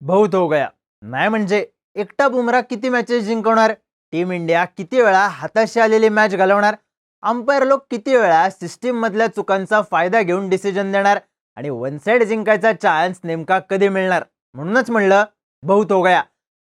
बहुत हो गया। नाही म्हणजे एकटा बुमरा किती मॅचेस जिंकवणार? टीम इंडिया किती वेळा हाताशी आलेली मॅच घालवणार? अंपायर लोक किती वेळा सिस्टीममधल्या चुकांचा फायदा घेऊन डिसिजन देणार? आणि वन साईड जिंकायचा चान्स नेमका कधी मिळणार? म्हणूनच म्हणलं बहुत हो गया.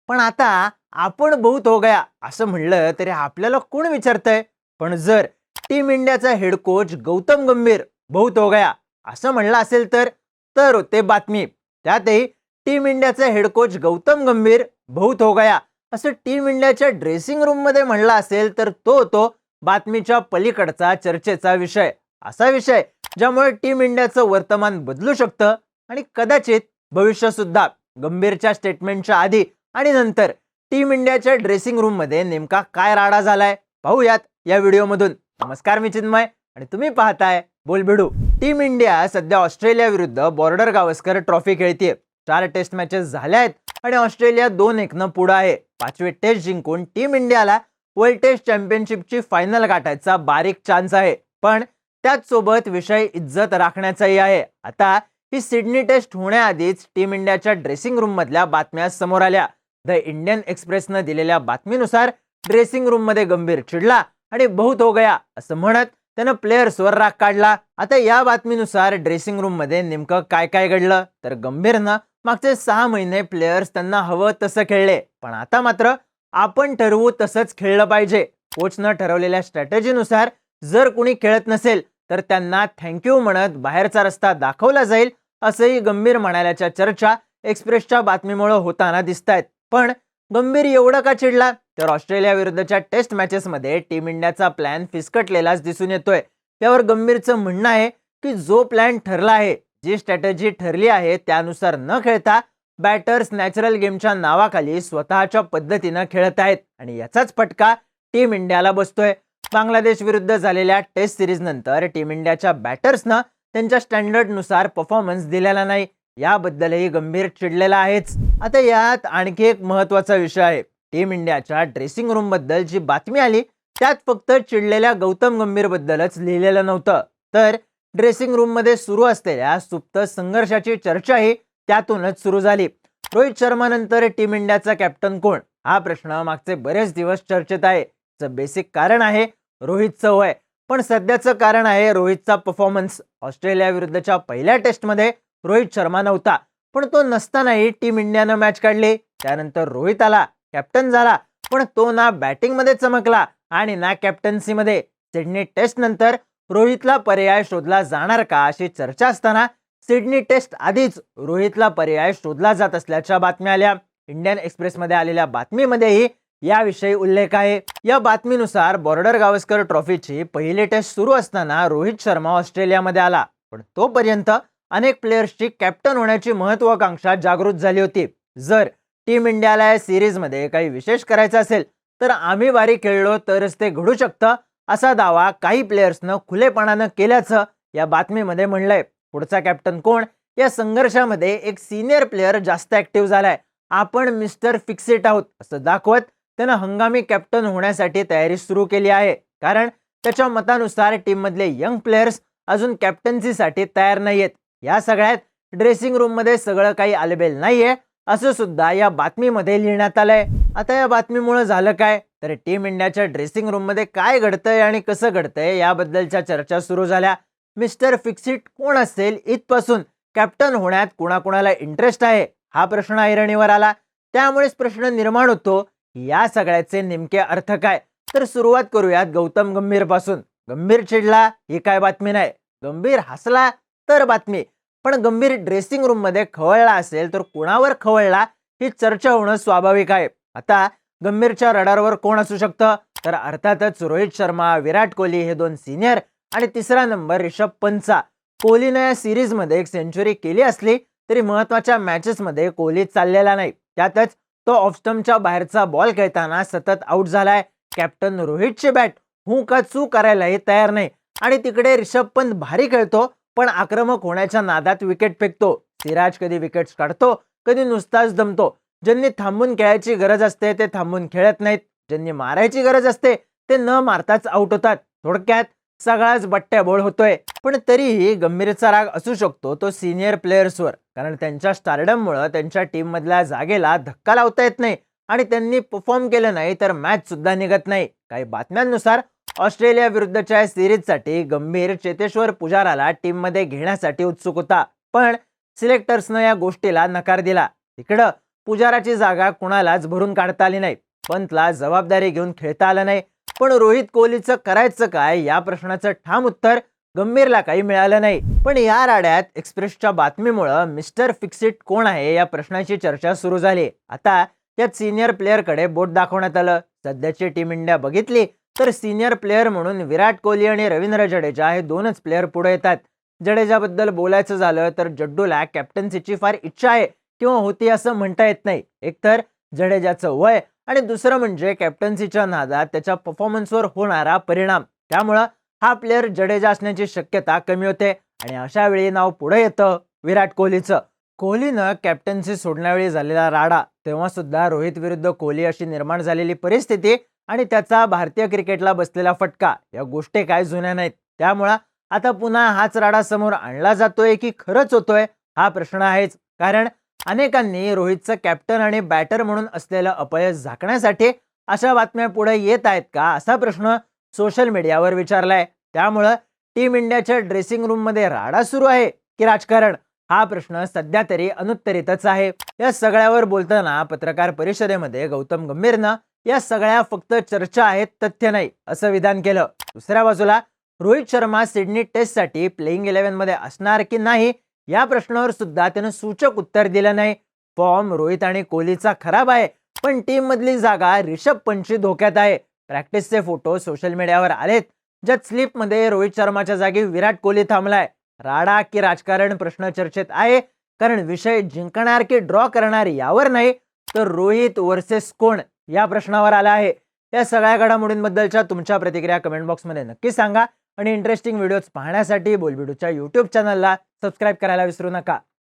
पण आता आपण बहुत हो गया असं म्हणलं तरी आपल्याला कोण विचारतंय? पण जर टीम इंडियाचा हेड कोच गौतम गंभीर बहुत हो गया असं म्हणलं असेल तर तर ते बातमी. त्यातही टीम इंडियाचा हेड कोच गौतम गंभीर बहुत हो गया. असं टीम इंडियाच्या ड्रेसिंग रूममध्ये म्हणलं असेल तर तो तो बातमीच्या पलीकडचा चर्चेचा विषय. असा विषय ज्यामुळे टीम इंडियाचं वर्तमान बदलू शकतं आणि कदाचित भविष्य सुद्धा गंभीरच्या स्टेटमेंटच्या आधी आणि नंतर टीम इंडियाच्या ड्रेसिंग रूममध्ये नेमका काय राडा झालाय पाहूयात या व्हिडिओमधून. नमस्कार मी चिन्मय आणि तुम्ही पाहताय बोलबिडू. टीम इंडिया सध्या ऑस्ट्रेलिया विरुद्ध बॉर्डर गावस्कर ट्रॉफी खेळतीये. चार टेस्ट मॅचेस झाल्या आहेत आणि ऑस्ट्रेलिया दोन एकनं पुढं आहे. पाचवे टेस्ट जिंकून टीम इंडियाला वर्ल्ड टेस्ट चॅम्पियनशिपची फायनल गाठायचा बारीक चान्स आहे. पण त्याच सोबत विषय इज्जत राखण्याचाही आहे. आता ही सिडनी टेस्ट होण्याआधीच टीम इंडियाच्या ड्रेसिंग रूम मधल्या बातम्या समोर आल्या. द इंडियन एक्सप्रेसनं दिलेल्या बातमीनुसार ड्रेसिंग रूममध्ये गंभीर चिडला आणि बहुत हो गया असं म्हणत त्यानं प्लेयर्सवर राग काढला. आता या बातमीनुसार ड्रेसिंग रूममध्ये नेमकं काय काय घडलं? तर गंभीरनं मागचे सहा महिने प्लेयर्स त्यांना हवं तसं खेळले. पण आता मात्र आपण ठरवू तसंच खेळलं पाहिजे. कोचनं ठरवलेल्या स्ट्रॅटेजीनुसार जर कुणी खेळत नसेल तर त्यांना थँक्यू म्हणत बाहेरचा रस्ता दाखवला जाईल असंही गंभीर म्हणाल्याच्या चर्चा एक्सप्रेसच्या बातमीमुळे होताना दिसत आहेत पण गंभीर एवढं का चिडला? तर ऑस्ट्रेलिया विरुद्धच्या टेस्ट मॅचेसमध्ये टीम इंडियाचा प्लॅन फिसकटलेलाच दिसून येतोय. त्यावर गंभीरचं म्हणणं आहे की जो प्लॅन ठरला आहे जी स्ट्रॅटेजी ठरली आहे त्यानुसार न खेळता बॅटर्स नॅचरल गेमच्या नावाखाली स्वतःच्या पद्धतीनं खेळत आहेत. आणि याचाच फटका टीम इंडियाला बसतोय. बांगलादेश विरुद्ध झालेल्या टेस्ट सिरीज नंतर टीम इंडियाच्या बॅटर्सनं त्यांच्या स्टँडर्डनुसार परफॉर्मन्स दिलेला नाही. याबद्दलही गंभीर चिडलेला आहेच. आता यात आणखी एक महत्त्वाचा विषय आहे. टीम इंडियाच्या ड्रेसिंग रूमबद्दल जी बातमी आली त्यात फक्त चिडलेल्या गौतम गंभीर बद्दलच लिहिलेलं नव्हतं. तर ड्रेसिंग रूममध्ये सुरू असलेल्या सुप्त संघर्षाची चर्चाही त्यातूनच सुरू झाली. रोहित शर्मा नंतर टीम इंडियाचा कॅप्टन कोण? हा प्रश्न मागचे बरेच दिवस चर्चेत आहे. बेसिक कारण आहे रोहितचं वय. पण सध्याचं कारण आहे रोहितचा परफॉर्मन्स ऑस्ट्रेलिया विरुद्धच्या पहिल्या टेस्टमध्ये रोहित शर्मा नव्हता. पण तो नसतानाही टीम इंडियानं मॅच काढली. त्यानंतर रोहित आला कॅप्टन झाला. पण तो ना बॅटिंगमध्ये चमकला आणि ना कॅप्टन्सीमध्ये सिडनी टेस्ट नंतर रोहितला पर्याय शोधला जाणार का अशी चर्चा असताना सिडनी टेस्ट आधीच रोहितला पर्याय शोधला जात असल्याच्या बातम्या आल्या. इंडियन एक्सप्रेसमध्ये आलेल्या बातमीमध्येही याविषयी उल्लेख आहे. या बातमीनुसार बॉर्डर गावस्कर ट्रॉफीची पहिली टेस्ट सुरू असताना रोहित शर्मा ऑस्ट्रेलियामध्ये आला. पण तोपर्यंत अनेक प्लेयर्सची कॅप्टन होण्याची महत्वाकांक्षा जागृत झाली होती. जर टीम इंडियाला या सिरीजमध्ये काही विशेष करायचं असेल तर आम्ही वारी खेळलो तरच ते घडू शकतं असा दावा काही प्लेयर्सनं खुलेपणानं केल्याचं या बातमीमध्ये म्हणलंय. पुढचा कॅप्टन कोण? या संघर्षामध्ये एक सिनियर प्लेअर जास्त ऍक्टिव्ह झालाय. आपण मिस्टर फिक्सिट आहोत असं दाखवत त्यानं हंगामी कॅप्टन होण्यासाठी तयारी सुरू केली आहे. कारण त्याच्या मतानुसार टीममधले यंग प्लेयर्स अजून कॅप्टन्सीसाठी तयार नाहीयेत. या सगळ्यात ड्रेसिंग रूममध्ये सगळं काही आलेबेल नाहीये असं सुद्धा या बातमीमध्ये लिहिण्यात आलंय. आता या बातमीमुळे झालं काय? तर टीम इंडियाच्या ड्रेसिंग रूममध्ये काय घडतंय आणि कसं घडतंय याबद्दलच्या चर्चा सुरू झाल्या. मिस्टर फिक्सिट कोण असेल? इथपासून कॅप्टन होण्यात कुणाकुणाला इंटरेस्ट आहे? हा प्रश्न ऐरणीवर आला. त्यामुळेच प्रश्न निर्माण होतो. या सगळ्याचे नेमके अर्थ काय? तर सुरुवात करूयात गौतम गंभीरपासून गंभीर चिडला ही काय बातमी नाही. गंभीर हसला तर बातमी. पण गंभीर ड्रेसिंग रूममध्ये खवळला असेल तर कुणावर खवळला ही चर्चा होणं स्वाभाविक आहे. आता गंभीरच्या रडारवर कोण असू शकतं? तर अर्थातच रोहित शर्मा विराट कोहली हे दोन सिनियर आणि तिसरा नंबर रिषभ पंतचा कोहलीनं या सिरीजमध्ये एक सेंचुरी केली असली तरी महत्त्वाच्या मॅचेसमध्ये कोहली चाललेला नाही. त्यातच तो ऑफस्टमच्या बाहेरचा बॉल खेळताना सतत आउट झालाय. कॅप्टन रोहितची बॅट हू का चू करायलाही तयार नाही. आणि तिकडे रिषभ पंत भारी खेळतो पण आक्रमक होण्याच्या नादात विकेट फेकतो. सिराज कधी विकेट्स काढतो कधी नुसताच दमतो. ज्यांनी थांबून खेळायची गरज असते ते थांबून खेळत नाहीत. ज्यांनी मारायची गरज असते ते न मारताच आउट होतात. थोडक्यात सगळाच बट्ट्याबोळ होतोय. पण तरीही गंभीरचा राग असू शकतो तो सिनियर प्लेयर्सवर कारण त्यांच्या स्टारडममुळं त्यांच्या टीममधल्या जागेला धक्का लावता येत नाही आणि त्यांनी परफॉर्म केलं नाही तर मॅच सुद्धा निघत नाही. काही बातम्यांनुसार ऑस्ट्रेलिया विरुद्धच्या सिरीजसाठी गंभीर चेतेश्वर पुजाराला टीममध्ये घेण्यासाठी उत्सुक होता. पण सिलेक्टर्सनं या गोष्टीला नकार दिला. तिकडं पुजाराची जागा कुणालाच भरून काढता आली नाही. पंतला जबाबदारी घेऊन खेळता आलं नाही. पण रोहित कोहलीचं करायचं काय या प्रश्नाचं ठाम उत्तर गंभीरला काही मिळालं नाही. पण या राड्यात एक्सप्रेसच्या बातमीमुळं मिस्टर फिक्सिट कोण आहे या प्रश्नाची चर्चा सुरू झाली. आता त्या सिनियर प्लेअरकडे बोट दाखवण्यात आलं. सध्याची टीम इंडिया बघितली तर सिनियर प्लेअर म्हणून विराट कोहली आणि रवींद्र जडेजा हे दोनच प्लेअर पुढे येतात. जडेजाबद्दल बोलायचं झालं तर जड्डूला कॅप्टन्सीची फार इच्छा आहे. किंवा होती असं म्हणता येत नाही. एकतर जडेजाचं वय आणि दुसरं म्हणजे कॅप्टन्सीच्या नादात त्याच्या परफॉर्मन्सवर होणारा परिणाम. त्यामुळं हा प्लेअर जडेजा असण्याची शक्यता कमी होते आणि अशा वेळी नाव पुढे येतं विराट कोहलीचं. कोहलीनं कॅप्टन्सी सोडण्यावेळी झालेला राडा तेव्हा सुद्धा रोहित विरुद्ध कोहली अशी निर्माण झालेली परिस्थिती आणि त्याचा भारतीय क्रिकेटला बसलेला फटका. या गोष्टी काय जुन्या नाहीत. त्यामुळं आता पुन्हा हाच राडा समोर आणला जातोय की खरंच होतोय? हा प्रश्न आहेच. कारण अनेकांनी रोहितचं कॅप्टन आणि बॅटर म्हणून असलेलं अपयश झाकण्यासाठी अशा बातम्या पुढे येत आहेत का असा प्रश्न सोशल मीडियावर विचारलाय. त्यामुळं टीम इंडियाच्या ड्रेसिंग रूममध्ये राडा सुरू आहे की राजकारण? हा प्रश्न सध्या तरी अनुत्तरितच आहे. या सगळ्यावर बोलताना पत्रकार परिषदेमध्ये गौतम गंभीरनं या सगळ्या फक्त चर्चा आहेत तथ्य नाही असं विधान केलं. दुसऱ्या बाजूला रोहित शर्मा सिडनी टेस्टसाठी प्लेइंग इलेव्हनमध्ये असणार की नाही या प्रश्नावर सुद्धा त्यानं सूचक उत्तर दिलं नाही. फॉर्म रोहित आणि कोहलीचा खराब आहे पण टीम मधली जागा रिषभ पंतची धोक्यात आहे. प्रॅक्टिसचे फोटो सोशल मीडियावर आलेत ज्यात स्लिपमध्ये रोहित शर्माच्या जागी विराट कोहली थांबलाय. राडा की राजकारण प्रश्न चर्चेत आहे कारण विषय जिंकणार की ड्रॉ करणार यावर नाही तर रोहित वर्सेस कोण या प्रश्नावर आला आहे. या सगळ्या घडामोडींबद्दलच्या तुमच्या प्रतिक्रिया कमेंट बॉक्समध्ये नक्की सांगा. आणि इंटरेस्टिंग व्हिडिओज पाहण्यासाठी बोलबिडूच्या यूट्यूब चॅनलला सबस्क्राईब करायला विसरू नका.